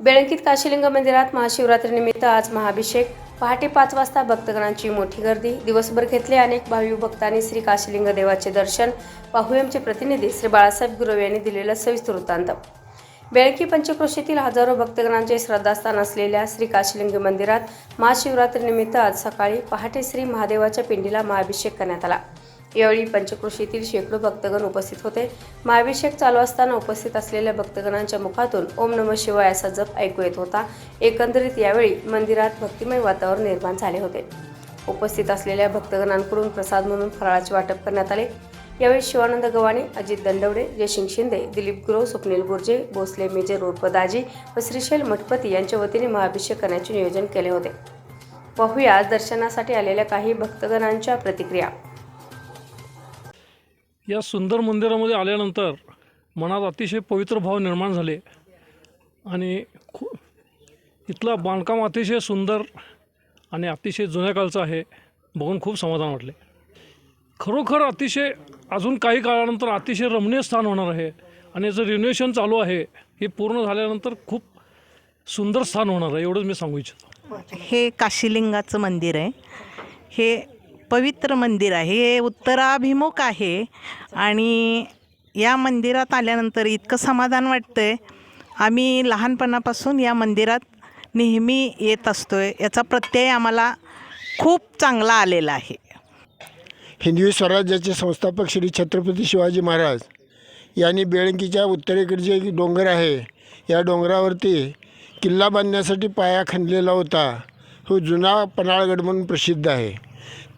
बेळंकीत काशीलिंग मंदिरात महाशिवरात्रीनिमित्त आज महाभिषेक. पहाटे पाच वाजता भक्तगणांची मोठी गर्दी. दिवसभर घेतले अनेक भाविक भक्तांनी श्री काशीलिंग देवाचे दर्शन. पाहुयमचे प्रतिनिधी श्री बाळासाहेब गुरव यांनी दिलेला सविस्तर वृत्तांत. बेळकी पंचक्रोशीतील हजारो भक्तगणांचे श्रद्धास्थान असलेल्या श्री काशीलिंग मंदिरात महाशिवरात्रीनिमित्त आज सकाळी पहाटे श्री महादेवाच्या पिंडीला महाभिषेक करण्यात आला. यावेळी पंचक्रोशीतील शेकडो भक्तगण उपस्थित होते. महाभिषेक चालू असताना उपस्थित असलेल्या भक्तगणांच्या मुखातून ओम नम शिवाय असा जप ऐकू येत होता. एकंदरीत यावेळी मंदिरात भक्तिमय वातावरण निर्माण झाले होते. उपस्थित असलेल्या भक्तगणांकडून प्रसाद म्हणून फराळाचे वाटप करण्यात आले. यावेळी शिवानंद गव्हाणे अजित दंडवडे जयसिंग शिंदे दिलीप गुरव स्वप्नील गुर्जे भोसले मेजर उर्फ व श्रीशैल मठपती यांच्या वतीने महाभिषेक करण्याचे नियोजन केले होते. पाहूया दर्शनासाठी आलेल्या काही भक्तगणांच्या प्रतिक्रिया. या सुंदर मंदिरामध्ये आल्यानंतर मनात अतिशय पवित्र भाव निर्माण झाले. आणि खू इथला बांधकाम अतिशय सुंदर आणि अतिशय जुन्या काळचं आहे बघून खूप समाधान वाटले. खरोखर अतिशय अजून काही काळानंतर अतिशय रमणीय स्थान होणार आहे. आणि याचं रिनोव्हेशन चालू आहे हे पूर्ण झाल्यानंतर खूप सुंदर स्थान होणार आहे एवढंच मी सांगू इच्छितो. हे काशीलिंगाचं मंदिर आहे. हे पवित्र मंदिर आहे. हे उत्तराभिमुख आहे. आणि या मंदिरात आल्यानंतर इतकं समाधान वाटतं आहे आम्ही लहानपणापासून या मंदिरात नेहमी येत असतो आहे याचा प्रत्यय आम्हाला खूप चांगला आलेला आहे. हिंदवी स्वराज्याचे संस्थापक श्री छत्रपती शिवाजी महाराज यांनी बेळंकीच्या उत्तरेकडे जे डोंगर आहे. या डोंगरावरती किल्ला बांधण्यासाठी पाया खणलेला होता. हो जुना पन्हाळगड म्हणून प्रसिद्ध आहे.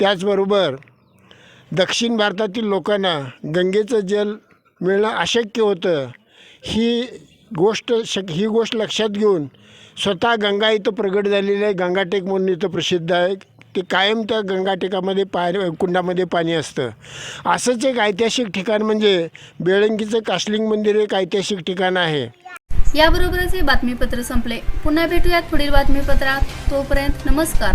त्याचबरोबर दक्षिण भारतातील लोकांना गंगेचं जल मिळणं अशक्य होतं ही गोष्ट शक ही गोष्ट लक्षात घेऊन स्वतः गंगा इथं प्रगट झालेली आहे. गंगाटेक म्हणून इथं प्रसिद्ध आहे. ते कायम त्या गंगाटेकामध्ये पाणी कुंडामध्ये पाणी असतं. असंच एक ऐतिहासिक ठिकाण म्हणजे बेळंगीचं काशलिंग मंदिर एक ऐतिहासिक ठिकाण आहे. याबरोबरच हे बातमीपत्र संपले. पुन्हा भेटूयात पुढील बातमीपत्रात. तोपर्यंत नमस्कार.